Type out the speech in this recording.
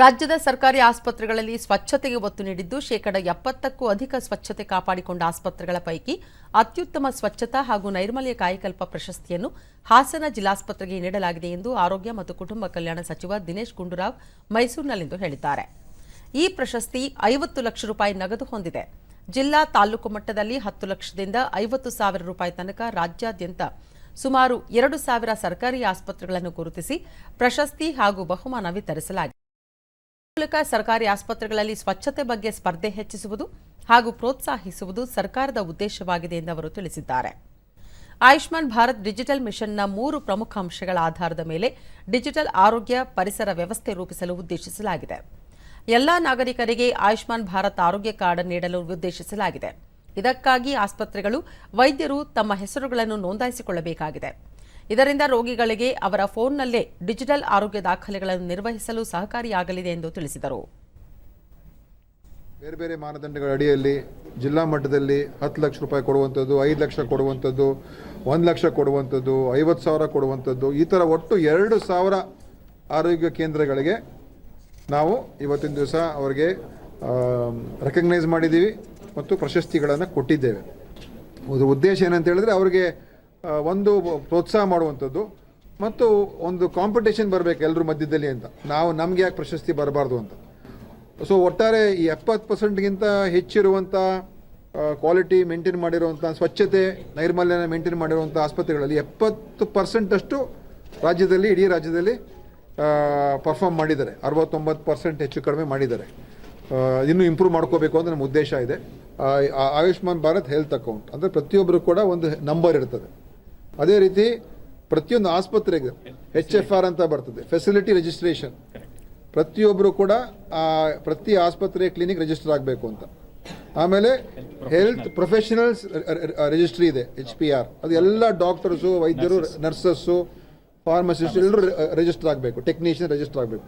ರಾಜ್ಯದ ಸರ್ಕಾರಿ ಆಸ್ಪತ್ರೆಗಳಲ್ಲಿ ಸ್ವಚ್ಛತೆಗೆ ಒತ್ತು ನೀಡಿದ್ದು, ಶೇಕಡ ಎಪ್ಪತ್ತಕ್ಕೂ ಅಧಿಕ ಸ್ವಚ್ಛತೆ ಕಾಪಾಡಿಕೊಂಡ ಆಸ್ಪತ್ರೆಗಳ ಪೈಕಿ ಅತ್ಯುತ್ತಮ ಸ್ವಚ್ಛತಾ ಹಾಗೂ ನೈರ್ಮಲ್ಯ ಕಾಯಕಲ್ಪ ಪ್ರಶಸ್ತಿಯನ್ನು ಹಾಸನ ಜಿಲ್ಲಾಸ್ಪತ್ರೆಗೆ ನೀಡಲಾಗಿದೆ ಎಂದು ಆರೋಗ್ಯ ಮತ್ತು ಕುಟುಂಬ ಕಲ್ಯಾಣ ಸಚಿವ ದಿನೇಶ್ ಗುಂಡೂರಾವ್ ಮೈಸೂರಿನಲ್ಲಿಂದು ಹೇಳಿದ್ದಾರೆ. ಈ ಪ್ರಶಸ್ತಿ ಐವತ್ತು ಲಕ್ಷ ರೂಪಾಯಿ ನಗದು ಹೊಂದಿದೆ. ಜಿಲ್ಲಾ ತಾಲೂಕು ಮಟ್ಟದಲ್ಲಿ ಹತ್ತು ಲಕ್ಷದಿಂದ ಐವತ್ತು ಸಾವಿರ ರೂಪಾಯಿ ತನಕ ರಾಜ್ಯಾದ್ಯಂತ ಸುಮಾರು ಎರಡು ಸಾವಿರ ಸರ್ಕಾರಿ ಆಸ್ಪತ್ರೆಗಳನ್ನು ಗುರುತಿಸಿ ಪ್ರಶಸ್ತಿ ಹಾಗೂ ಬಹುಮಾನ ವಿತರಿಸಲಾಗಿದೆ. ಮೂಲಕ ಸರ್ಕಾರಿ ಆಸ್ಪತ್ರೆಗಳಲ್ಲಿ ಸ್ವಚ್ಛತೆ ಬಗ್ಗೆ ಸ್ಪರ್ಧೆ ಹೆಚ್ಚಿಸುವುದು ಹಾಗೂ ಪ್ರೋತ್ಸಾಹಿಸುವುದು ಸರ್ಕಾರದ ಉದ್ದೇಶವಾಗಿದೆ ಎಂದು ಅವರು ತಿಳಿಸಿದ್ದಾರೆ. ಆಯುಷ್ಮಾನ್ ಭಾರತ್ ಡಿಜಿಟಲ್ ಮಿಷನ್ನ ಮೂರು ಪ್ರಮುಖ ಅಂಶಗಳ ಆಧಾರದ ಮೇಲೆ ಡಿಜಿಟಲ್ ಆರೋಗ್ಯ ಪರಿಸರ ವ್ಯವಸ್ಥೆ ರೂಪಿಸಲು ಉದ್ದೇಶಿಸಲಾಗಿದೆ. ಎಲ್ಲಾ ನಾಗರಿಕರಿಗೆ ಆಯುಷ್ಮಾನ್ ಭಾರತ್ ಆರೋಗ್ಯ ಕಾರ್ಡ್ ನೀಡಲು ಉದ್ದೇಶಿಸಲಾಗಿದೆ. ಇದಕ್ಕಾಗಿ ಆಸ್ಪತ್ರೆಗಳು ವೈದ್ಯರು ತಮ್ಮ ಹೆಸರುಗಳನ್ನು ನೋಂದಾಯಿಸಿಕೊಳ್ಳಬೇಕಾಗಿದೆ. ಇದರಿಂದ ರೋಗಿಗಳಿಗೆ ಅವರ ಫೋನ್ನಲ್ಲೇ ಡಿಜಿಟಲ್ ಆರೋಗ್ಯ ದಾಖಲೆಗಳನ್ನು ನಿರ್ವಹಿಸಲು ಸಹಕಾರಿಯಾಗಲಿದೆ ಎಂದು ತಿಳಿಸಿದರು. ಬೇರೆ ಬೇರೆ ಮಾನದಂಡಗಳ ಅಡಿಯಲ್ಲಿ ಜಿಲ್ಲಾ ಮಟ್ಟದಲ್ಲಿ ಹತ್ತು ಲಕ್ಷ ರೂಪಾಯಿ ಕೊಡುವಂಥದ್ದು, ಐದು ಲಕ್ಷ ಕೊಡುವಂಥದ್ದು, ಒಂದು ಲಕ್ಷ ಕೊಡುವಂಥದ್ದು, ಐವತ್ತು ಸಾವಿರ ಕೊಡುವಂಥದ್ದು, ಈ ಥರ ಒಟ್ಟು ಎರಡು ಸಾವಿರ ಆರೋಗ್ಯ ಕೇಂದ್ರಗಳಿಗೆ ನಾವು ಇವತ್ತಿನ ದಿವಸ ಅವರಿಗೆ ರೆಕಗ್ನೈಸ್ ಮಾಡಿದ್ದೀವಿ ಮತ್ತು ಪ್ರಶಸ್ತಿಗಳನ್ನು ಕೊಟ್ಟಿದ್ದೇವೆ. ಉದ್ದೇಶ ಏನಂತ ಹೇಳಿದ್ರೆ ಅವರಿಗೆ ಒಂದು ಪ್ರೋತ್ಸಾಹ ಮಾಡುವಂಥದ್ದು ಮತ್ತು ಒಂದು ಕಾಂಪಿಟೇಷನ್ ಬರಬೇಕು ಎಲ್ಲರ ಮಧ್ಯದಲ್ಲಿ ಅಂತ. ನಾವು ನಮಗೆ ಯಾಕೆ ಪ್ರಶಸ್ತಿ ಬರಬಾರ್ದು ಅಂತ. ಸೊ ಒಟ್ಟಾರೆ ಈ ಎಪ್ಪತ್ತು ಪರ್ಸೆಂಟ್ಗಿಂತ ಹೆಚ್ಚಿರುವಂಥ ಕ್ವಾಲಿಟಿ ಮೇಂಟೈನ್ ಮಾಡಿರುವಂಥ, ಸ್ವಚ್ಛತೆ, ನೈರ್ಮಲ್ಯನ ಮೇಂಟೈನ್ ಮಾಡಿರುವಂಥ ಆಸ್ಪತ್ರೆಗಳಲ್ಲಿ ಎಪ್ಪತ್ತು ಪರ್ಸೆಂಟಷ್ಟು ರಾಜ್ಯದಲ್ಲಿ, ಇಡೀ ರಾಜ್ಯದಲ್ಲಿ ಪರ್ಫಾರ್ಮ್ ಮಾಡಿದ್ದಾರೆ. ಅರವತ್ತೊಂಬತ್ತು ಪರ್ಸೆಂಟ್ ಹೆಚ್ಚು ಕಡಿಮೆ ಮಾಡಿದ್ದಾರೆ. ಇನ್ನೂ ಇಂಪ್ರೂವ್ ಮಾಡ್ಕೋಬೇಕು ಅಂತ ನಮ್ಮ ಉದ್ದೇಶ ಇದೆ. ಆಯುಷ್ಮಾನ್ ಭಾರತ್ ಹೆಲ್ತ್ ಅಕೌಂಟ್ ಅಂದರೆ ಪ್ರತಿಯೊಬ್ಬರು ಕೂಡ ಒಂದು ನಂಬರ್ ಇರ್ತದೆ. ಅದೇ ರೀತಿ ಪ್ರತಿಯೊಂದು ಆಸ್ಪತ್ರೆಗೆ ಎಚ್ ಎಫ್ ಆರ್ ಅಂತ ಬರ್ತದೆ ಫೆಸಿಲಿಟಿ ರಿಜಿಸ್ಟ್ರೇಷನ್ ಪ್ರತಿಯೊಬ್ಬರು ಕೂಡ ಆ ಪ್ರತಿ ಆಸ್ಪತ್ರೆ ಕ್ಲಿನಿಕ್ ರಿಜಿಸ್ಟರ್ ಆಗಬೇಕು ಅಂತ. ಆಮೇಲೆ ಹೆಲ್ತ್ ಪ್ರೊಫೆಷನಲ್ಸ್ ರಿಜಿಸ್ಟ್ರಿ ಇದೆ ಎಚ್ ಪಿ ಆರ್ ಅದು ಎಲ್ಲ ಡಾಕ್ಟರ್ಸು ವೈದ್ಯರು ನರ್ಸಸ್ಸು ಫಾರ್ಮಸಿಸ್ಟ್ ಎಲ್ಲರೂ ರಿಜಿಸ್ಟರ್ ಆಗಬೇಕು ಟೆಕ್ನಿಷಿಯನ್ ರಿಜಿಸ್ಟರ್ ಆಗಬೇಕು.